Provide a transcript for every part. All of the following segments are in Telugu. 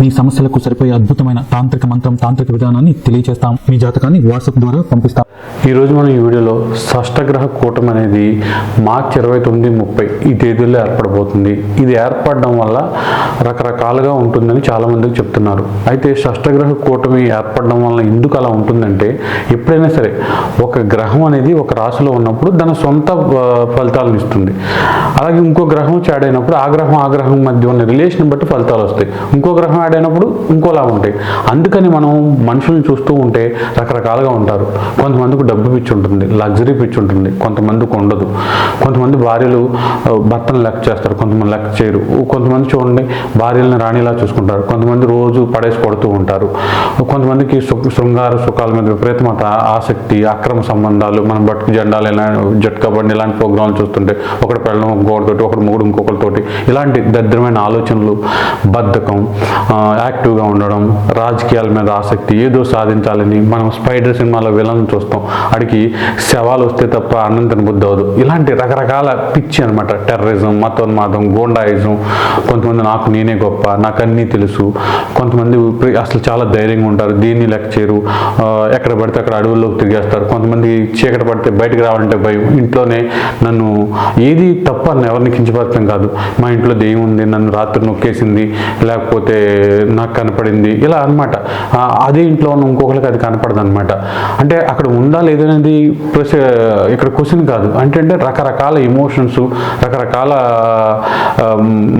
మీ సమస్యలకు సరిపోయే అద్భుతమైన తాంత్రిక మంత్రం తాంత్రిక విధానాన్ని తెలియజేస్తాం మీ జాతకాన్ని వాట్సాప్ ద్వారా పంపిస్తాం. ఈరోజు మనం ఈ వీడియోలో షష్టగ్రహ కూటమి అనేది మార్చి ఇరవై తొమ్మిది ముప్పై ఈ తేదీల్లో ఏర్పడబోతుంది. ఇది ఏర్పడడం వల్ల రకరకాలుగా ఉంటుందని చాలామందికి చెప్తున్నారు. అయితే షష్టగ్రహ కూటమి ఏర్పడడం వల్ల ఎందుకు అలా ఉంటుందంటే ఎప్పుడైనా సరే ఒక గ్రహం అనేది ఒక రాశిలో ఉన్నప్పుడు దాని సొంత ఫలితాలను ఇస్తుంది. అలాగే ఇంకో గ్రహం చాడైనప్పుడు అయినప్పుడు ఆ గ్రహం ఆ గ్రహం మధ్య ఉన్న రిలేషన్ బట్టి ఫలితాలు వస్తాయి. ఇంకో గ్రహం యాడ్ అయినప్పుడు ఇంకోలా ఉంటాయి. అందుకని మనం మనుషుల్ని చూస్తూ ఉంటే రకరకాలుగా ఉంటారు. కొంతమందికి డబ్బు పిచ్చి ఉంటుంది లగ్జరీ పిచ్చి ఉంటుంది కొంతమందికి ఉండదు. కొంతమంది భార్యలు భర్తను లెక్క చేస్తారు కొంతమంది లెక్క చేయరు. కొంతమంది చూడండి భార్యలను రాణిలా చూసుకుంటారు. కొంతమంది రోజు పడేసి కొడుతూ ఉంటారు. కొంతమందికి శృంగార సుఖాల మీద విపరీతమైన ఆసక్తి అక్రమ సంబంధాలు మనం బట్టుకు జెండాలు ఇలా జట్కా బండి ఇలాంటి ప్రోగ్రాంలు చూస్తుంటే ఒకటి పెళ్ళం ఇంకొకటితోటి ఒకటి మూడు ఇంకొకరితోటి ఇలాంటి దరిద్రమైన ఆలోచనలు బద్ధకం యాక్టివ్గా ఉండడం రాజకీయాల మీద ఆసక్తి ఏదో సాధించాలని మనం స్పైడర్ సినిమాలో విలన్ చూస్తాం. అడిగి శవాలు వస్తే తప్ప అన్నం తినబుద్ధి అవ్వదు. ఇలాంటి రకరకాల పిచ్చి అనమాట టెర్రరిజం మతోన్మాదం గోండాయిజం కొంతమంది నాకు నేనే గొప్ప నాకు అన్నీ తెలుసు. కొంతమంది అసలు చాలా ధైర్యంగా ఉంటారు. దీన్ని లెక్క చేయరు. ఎక్కడ పడితే అక్కడ అడవుల్లోకి తిరిగేస్తారు. కొంతమంది చీకటి పడితే బయటకు రావాలంటే భయం. ఇంట్లోనే నన్ను ఏది తప్ప ఎవరిని కించపరచడం కాదు. మా ఇంట్లో దెయ్యం ఉంది నన్ను రాత్రి నొక్కేసింది. లేకపోతే నాకు కనపడింది ఇలా అనమాట అదే ఇంట్లో ఉన్న ఇంకొకరికి అది కనపడదు అనమాట అంటే అక్కడ ఉందా లేదనేది ప్రశ్న ఇక్కడ క్వశ్చన్ కాదు. అంటే అంటే రకరకాల ఎమోషన్స్ రకరకాల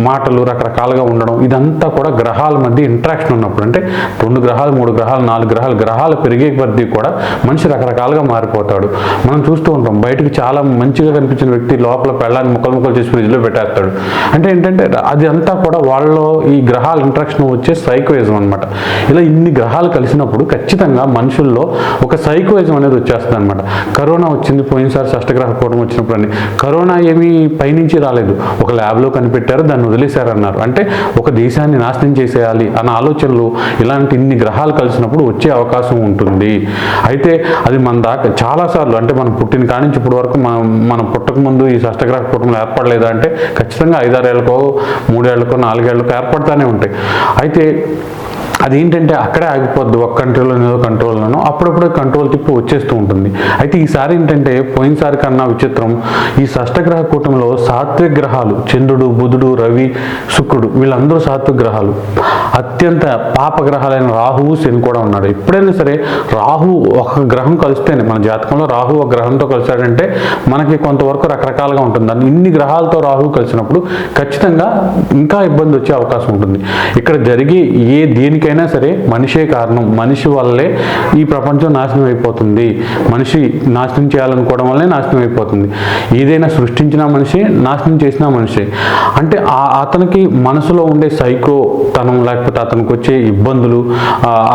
మాటలు రకరకాలుగా ఉండడం ఇదంతా కూడా గ్రహాల మధ్య ఇంట్రాక్షన్ ఉన్నప్పుడు. అంటే రెండు గ్రహాలు మూడు గ్రహాలు నాలుగు గ్రహాలు గ్రహాలు పెరిగే కొద్దీ కూడా మనిషి రకరకాలుగా మారిపోతాడు. మనం చూస్తూ ఉంటాం బయటకు చాలా మంచిగా కనిపించిన వ్యక్తి లోపల పెళ్ళాన్ని ముక్కలు ముక్కలు చేసి ఫ్రిడ్జ్లో పెట్టేస్తాడు. అంటే ఏంటంటే అది అంతా కూడా వాళ్ళలో ఈ గ్రహాల ఇంట్రాక్షన్ వచ్చే సైకోయిజం అనమాట ఇలా ఇన్ని గ్రహాలు కలిసినప్పుడు ఖచ్చితంగా మనుషుల్లో ఒక సైకోయిజం అనేది వచ్చేస్తుంది అనమాట కరోనా వచ్చింది పోయినసారి షష్టగ్రహ కూటం వచ్చినప్పుడు అని. కరోనా ఏమీ పైనుంచి రాలేదు. ఒక ల్యాబ్లో కనిపెట్టారు దాన్ని వదిలేశారన్నారు. అంటే ఒక దేశాన్ని నాశనం చేసేయాలి అన్న ఆలోచనలు ఇలాంటి ఇన్ని గ్రహాలు కలిసినప్పుడు వచ్చే అవకాశం ఉంటుంది. అయితే అది మన దాకా చాలాసార్లు అంటే మనం పుట్టిన కానించి నుంచి ఇప్పటి వరకు మనం మనం పుట్టకముందు ఈ షష్టగ్రహ కూటములు ఏర్పడలేదా అంటే ఖచ్చితంగా ఐదారేళ్ళకో మూడేళ్ళకో నాలుగేళ్ళకో ఏర్పడతానే ఉంటాయి. అయితే అదేంటంటే అక్కడే ఆగిపోద్ది ఒక కంట్రోల్లో కంట్రోల్లోనో అప్పుడప్పుడు కంట్రోల్ తిప్పి వచ్చేస్తూ ఉంటుంది. అయితే ఈసారి ఏంటంటే పోయినసారి కన్నా విచిత్రం ఈ షష్టగ్రహ కూటమిలో సాత్విక గ్రహాలు చంద్రుడు బుధుడు రవి శుక్రుడు వీళ్ళందరూ సాత్విక గ్రహాలు. అత్యంత పాపగ్రహాలైన రాహువు శని కూడా ఉన్నాడు. ఎప్పుడైనా సరే రాహు ఒక గ్రహం కలిస్తేనే మన జాతకంలో రాహు ఒక గ్రహంతో కలిశాడంటే మనకి కొంతవరకు రకరకాలుగా ఉంటుంది. దాన్ని ఇన్ని గ్రహాలతో రాహు కలిసినప్పుడు ఖచ్చితంగా ఇంకా ఇబ్బంది వచ్చే అవకాశం ఉంటుంది. ఇక్కడ జరిగే ఏ దేనికైనా సరే మనిషే కారణం. మనిషి వల్లే ఈ ప్రపంచం నాశనం అయిపోతుంది. మనిషి నాశనం చేయాలనుకోవడం వల్లే నాశనం అయిపోతుంది. ఏదైనా సృష్టించిన మనిషి నాశనం చేసిన మనిషి. అంటే ఆ అతనికి మనసులో ఉండే సైకో తనం లేకపోతే అతనికి వచ్చే ఇబ్బందులు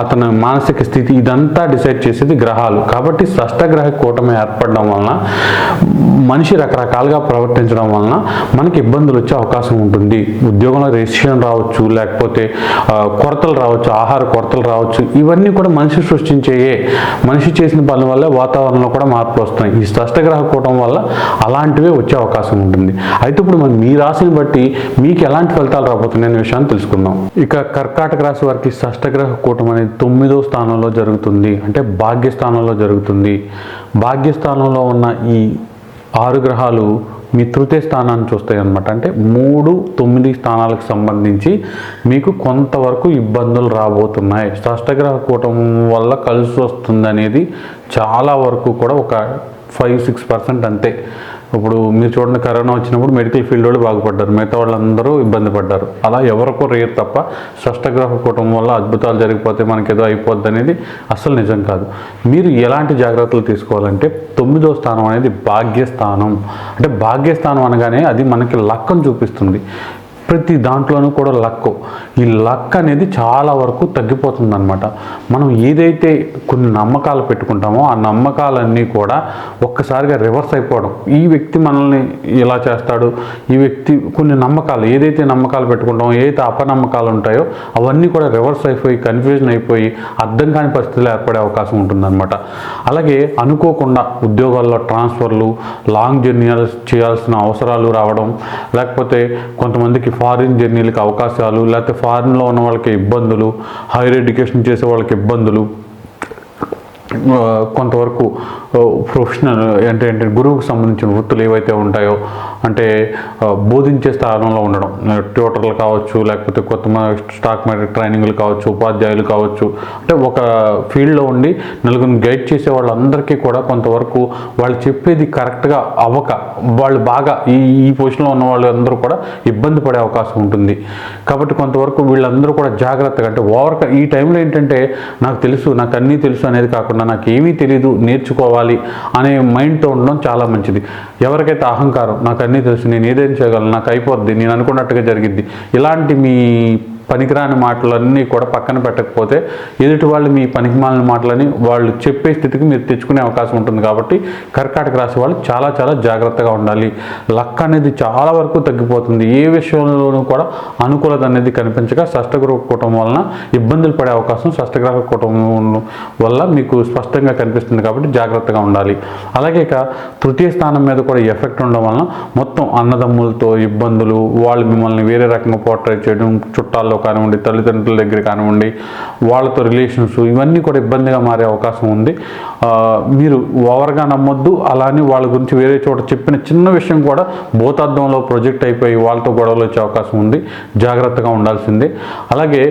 అతని మానసిక స్థితి ఇదంతా డిసైడ్ చేసేది గ్రహాలు. కాబట్టి షష్టగ్రహ కూటమి ఏర్పడడం వలన మనిషి రకరకాలుగా ప్రవర్తించడం వలన మనకి ఇబ్బందులు వచ్చే అవకాశం ఉంటుంది. ఉద్యోగంలో రెసిషన్ రావచ్చు లేకపోతే కొరతలు రావచ్చు ఆహార కొరతలు రావచ్చు. ఇవన్నీ కూడా మనిషి సృష్టించేయే మనిషి చేసిన పనుల వల్ల వాతావరణంలో కూడా మార్పులు వస్తున్నాయి. ఈ షష్టగ్రహ కూటం వల్ల అలాంటివే వచ్చే అవకాశం ఉంటుంది. అయితే ఇప్పుడు మనం మీ రాశిని బట్టి మీకు ఎలాంటి ఫలితాలు రాబోతున్నాయి అనే విషయాన్ని తెలుసుకుందాం. ఇక కర్కాటక రాశి వారికి షష్టగ్రహ కూటం అనేది తొమ్మిదో స్థానంలో జరుగుతుంది. అంటే భాగ్యస్థానంలో జరుగుతుంది. భాగ్యస్థానంలో ఉన్న ఈ ఆరు గ్రహాలు మీ తృతీయ స్థానాన్ని చూస్తాయి అనమాట అంటే మూడు తొమ్మిది స్థానాలకు సంబంధించి మీకు కొంతవరకు ఇబ్బందులు రాబోతున్నాయి. షష్టగ్రహ కూటం వల్ల కలిసి వస్తుంది అనేది చాలా వరకు కూడా ఒక ఫైవ్ సిక్స్ పర్సెంట్ అంతే. ఇప్పుడు మీరు చూడండి కరోనా వచ్చినప్పుడు మెడికల్ ఫీల్డ్ వాళ్ళు బాగుపడ్డారు. మిగతా వాళ్ళందరూ ఇబ్బంది పడ్డారు. అలా ఎవరికో రేర్ తప్ప షష్టగ్రహ కుటుంబం వల్ల అద్భుతాలు జరిగిపోతే మనకి ఏదో అయిపోద్ది అనేది అస్సలు నిజం కాదు. మీరు ఎలాంటి జాగ్రత్తలు తీసుకోవాలంటే తొమ్మిదో స్థానం అనేది భాగ్యస్థానం. అంటే భాగ్యస్థానం అనగానే అది మనకి లక్కను చూపిస్తుంది. ప్రతి దాంట్లోనూ కూడా లక్. ఈ లక్ అనేది చాలా వరకు తగ్గిపోతుంది అనమాట మనం ఏదైతే కొన్ని నమ్మకాలు పెట్టుకుంటామో ఆ నమ్మకాలన్నీ కూడా ఒక్కసారిగా రివర్స్ అయిపోవడం. ఈ వ్యక్తి మనల్ని ఇలా చేస్తాడు. ఈ వ్యక్తి కొన్ని నమ్మకాలు ఏదైతే నమ్మకాలు పెట్టుకుంటామో ఏదైతే అపనమ్మకాలు ఉంటాయో అవన్నీ కూడా రివర్స్ అయిపోయి కన్ఫ్యూజన్ అయిపోయి అర్థం కాని పరిస్థితులు ఏర్పడే అవకాశం ఉంటుందన్నమాట. అలాగే అనుకోకుండా ఉద్యోగాల్లో ట్రాన్స్ఫర్లు లాంగ్ జర్నీ చేయాల్సిన అవసరాలు రావడం లేకపోతే కొంతమందికి ఫారిన్ జర్నీలకు అవకాశాలు లేకపోతే ఫారిన్లో ఉన్న వాళ్ళకి ఇబ్బందులు హైయర్ ఎడ్యుకేషన్ చేసే వాళ్ళకి ఇబ్బందులు కొంతవరకు ప్రొఫెషనల్ అంటే అంటే గురువుకు సంబంధించిన వృత్తులు ఏవైతే ఉంటాయో అంటే బోధించే స్థానంలో ఉండడం. ట్యూటర్లు కావచ్చు లేకపోతే కొత్త స్టాక్ మార్కెట్ ట్రైనింగ్లు కావచ్చు ఉపాధ్యాయులు కావచ్చు. అంటే ఒక ఫీల్డ్లో ఉండి నలుగురిని గైడ్ చేసే వాళ్ళందరికీ కూడా కొంతవరకు వాళ్ళు చెప్పేది కరెక్ట్గా అవ్వక వాళ్ళు బాగా ఈ ఈ పొజిషన్లో ఉన్న వాళ్ళందరూ కూడా ఇబ్బంది పడే అవకాశం ఉంటుంది. కాబట్టి కొంతవరకు వీళ్ళందరూ కూడా జాగ్రత్తగా అంటే ఓవర్ ఈ టైంలో ఏంటంటే నాకు తెలుసు నాకు అన్నీ తెలుసు అనేది కాకుండా నాకు ఏమీ తెలియదు నేర్చుకోవాలి అనే మైండ్తో ఉండడం చాలా మంచిది. ఎవరికైతే అహంకారం నాకు అన్నీ తెలుసు నేను ఏదైనా చేయగలను? నాకు అయిపోద్ది నేను అనుకున్నట్టుగా జరిగిద్ది. ఇలాంటి మీ పనికిరాని మాటలన్నీ కూడా పక్కన పెట్టకపోతే ఎదుటి వాళ్ళు మీ పనికిమాలిన మాటలని వాళ్ళు చెప్పే స్థితికి మీరు తెచ్చుకునే అవకాశం ఉంటుంది కాబట్టి కర్కాటక రాశి వాళ్ళు చాలా చాలా జాగ్రత్తగా ఉండాలి. లక్ అనేది చాలా వరకు తగ్గిపోతుంది. ఏ విషయంలోనూ కూడా అనుకూలత అనేది కనిపించక షష్టగ్రహ కుటుంబం వలన ఇబ్బందులు పడే అవకాశం షష్టగ్రహ కుటుంబం వల్ల మీకు స్పష్టంగా కనిపిస్తుంది కాబట్టి జాగ్రత్తగా ఉండాలి. అలాగే ఇక తృతీయ స్థానం మీద కూడా ఎఫెక్ట్ ఉండడం వలన మొత్తం అన్నదమ్ములతో ఇబ్బందులు వాళ్ళు మిమ్మల్ని వేరే రకంగా పోర్ట్రేట్ చేయడం చుట్టాల్లో కానివ్వండి తల్లిదండ్రుల దగ్గర కానివ్వండి వాళ్ళతో రిలేషన్స్ ఇవన్నీ కూడా ఇబ్బందిగా మారే అవకాశం ఉంది. మీరు ఓవర్గా నమ్మొద్దు. అలానే వాళ్ళ గురించి వేరే చోట చెప్పిన చిన్న విషయం కూడా భూతార్థంలో ప్రొజెక్ట్ అయిపోయి వాళ్ళతో గొడవలు వచ్చే అవకాశం ఉంది. జాగ్రత్తగా ఉండాల్సిందే. అలాగే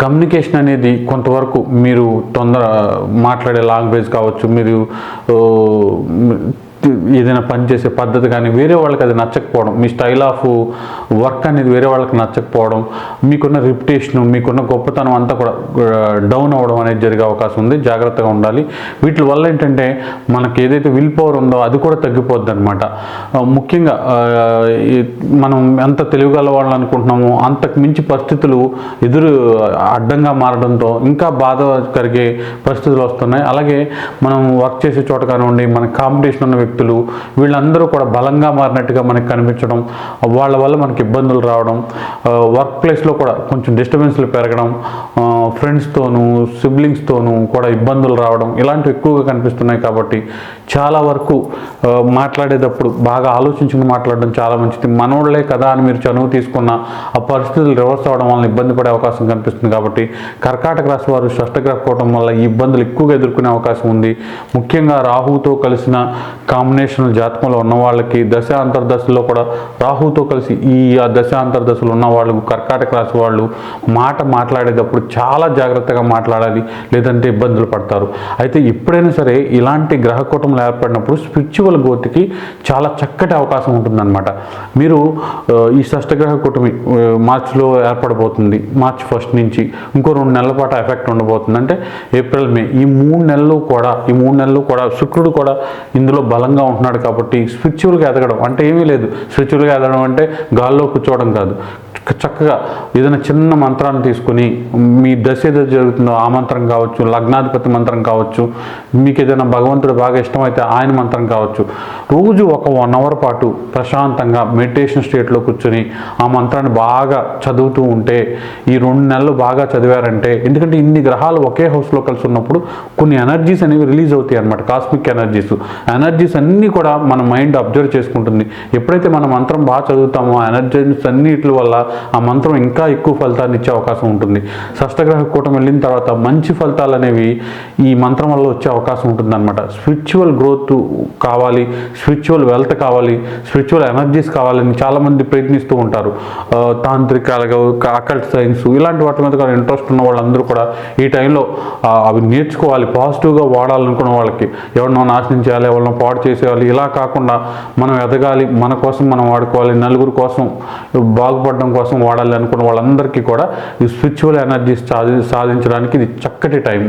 కమ్యూనికేషన్ అనేది కొంతవరకు మీరు తొందర మాట్లాడే లాంగ్వేజ్ కావచ్చు మీరు ఏదైనా పని చేసే పద్ధతి కానీ వేరే వాళ్ళకి అది నచ్చకపోవడం మీ స్టైల్ ఆఫ్ వర్క్ అనేది వేరే వాళ్ళకి నచ్చకపోవడం మీకున్న రిప్యుటేషన్ మీకున్న గొప్పతనం అంతా కూడా డౌన్ అవ్వడం అనేది జరిగే అవకాశం ఉంది. జాగ్రత్తగా ఉండాలి. వీటి వల్ల ఏంటంటే మనకి ఏదైతే విల్ పవర్ ఉందో అది కూడా తగ్గిపోద్ది అనమాట ముఖ్యంగా మనం ఎంత తెలివిగల వాళ్ళు అనుకుంటున్నామో అంతకు మించి పరిస్థితులు ఎదురు అడ్డంగా మారడంతో ఇంకా బాధ కలిగే పరిస్థితులు వస్తున్నాయి. అలాగే మనం వర్క్ చేసే చోట కానివ్వండి మన కాంపిటీషన్ ఉన్న వ్యక్తి వ్యక్తులు వీళ్ళందరూ కూడా బలంగా మారినట్టుగా మనకి కనిపించడం వాళ్ళ వల్ల మనకి ఇబ్బందులు రావడం వర్క్ ప్లేస్లో కూడా కొంచెం డిస్టర్బెన్స్లు పెరగడం ఫ్రెండ్స్తోనూ సిబ్లింగ్స్తోనూ కూడా ఇబ్బందులు రావడం ఇలాంటివి ఎక్కువగా కనిపిస్తున్నాయి కాబట్టి చాలా వరకు మాట్లాడేటప్పుడు బాగా ఆలోచించుకుని మాట్లాడడం చాలా మంచిది. మనోళ్ళే కదా అని మీరు చనువు తీసుకున్న ఆ పరిస్థితులు రివర్స్ అవడం వల్ల ఇబ్బంది పడే అవకాశం కనిపిస్తుంది కాబట్టి కర్కాటక రాశి వారు షష్టగ్రహ కోవడం వల్ల ఈ ఇబ్బందులు ఎక్కువగా ఎదుర్కొనే అవకాశం ఉంది. ముఖ్యంగా రాహుతో కలిసిన కాంబినేషన్ జాతకంలో ఉన్న వాళ్ళకి దశ అంతర్దశలో కూడా రాహుతో కలిసి ఈ దశ అంతర్దశలు ఉన్న వాళ్ళు కర్కాటక రాశి వాళ్ళు మాట మాట్లాడేటప్పుడు చాలా జాగ్రత్తగా మాట్లాడాలి లేదంటే ఇబ్బందులు పడతారు. అయితే ఎప్పుడైనా సరే ఇలాంటి గ్రహ కూటములు ఏర్పడినప్పుడు స్పిరిచువల్ గ్రోత్కి చాలా చక్కటి అవకాశం ఉంటుందన్నమాట. మీరు ఈ షష్టగ్రహ కూటమి మార్చిలో ఏర్పడబోతుంది. మార్చ్ ఫస్ట్ నుంచి ఇంకో రెండు నెలల పాటు ఎఫెక్ట్ ఉండబోతుంది. అంటే ఏప్రిల్ మే ఈ మూడు నెలలు కూడా ఈ మూడు నెలలు కూడా శుక్రుడు కూడా ఇందులో బలంగా ఉంటున్నాడు కాబట్టి స్పిరిచువల్గా ఎదగడం అంటే ఏమీ లేదు. స్పిరిచువల్గా ఎదగడం అంటే గాల్లో కూర్చోవడం కాదు. చక్కగా ఏదైనా చిన్న మంత్రాన్ని తీసుకుని మీ దశ ఏదో జరుగుతుందో ఆ మంత్రం కావచ్చు లగ్నాధిపతి మంత్రం కావచ్చు మీకు ఏదైనా భగవంతుడు బాగా ఇష్టమైతే ఆయన మంత్రం కావచ్చు. రోజు ఒక వన్ అవర్ పాటు ప్రశాంతంగా మెడిటేషన్ స్టేట్లో కూర్చొని ఆ మంత్రాన్ని బాగా చదువుతూ ఉంటే ఈ రెండు నెలలు బాగా చదివారంటే ఎందుకంటే ఇన్ని గ్రహాలు ఒకే హౌస్లో కలిసి ఉన్నప్పుడు కొన్ని ఎనర్జీస్ అనేవి రిలీజ్ అవుతాయి అనమాట కాస్మిక్ ఎనర్జీస్ ఎనర్జీస్ అన్నీ కూడా మన మైండ్ అబ్జర్వ్ చేసుకుంటుంది. ఎప్పుడైతే మన మంత్రం బాగా చదువుతామో ఆ ఎనర్జీస్ అన్నిటి వల్ల ఆ మంత్రం ఇంకా ఎక్కువ ఫలితాన్ని ఇచ్చే అవకాశం ఉంటుంది. షష్టగ్రహ కూటం వెళ్ళిన తర్వాత మంచి ఫలితాలు అనేవి ఈ మంత్రం వల్ల వచ్చే అవకాశం ఉంటుంది అనమాట స్పిరిచువల్ గ్రోత్ కావాలి స్పిరిచువల్ వెల్త్ కావాలి స్పిరిచువల్ ఎనర్జీస్ కావాలని చాలామంది ప్రయత్నిస్తూ ఉంటారు. తాంత్రిక తాంత్రికాలుగా అకల్ట్ సైన్స్ ఇలాంటి వాటి మీద కూడా ఇంట్రెస్ట్ ఉన్న వాళ్ళందరూ కూడా ఈ టైంలో అవి నేర్చుకోవాలి పాజిటివ్గా వాడాలనుకున్న వాళ్ళకి. ఎవరినో నాశనం చేయాలి ఎవరినో పాడు చేసేయాలి. ఇలా కాకుండా మనం ఎదగాలి మన కోసం మనం వాడుకోవాలి నలుగురు కోసం బాగుపడడం కోసం వాడాలి అనుకున్న వాళ్ళందరికీ కూడా ఈ స్పిరిచువల్ ఎనర్జీస్ సాధించడానికి ఇది చక్కటి టైం.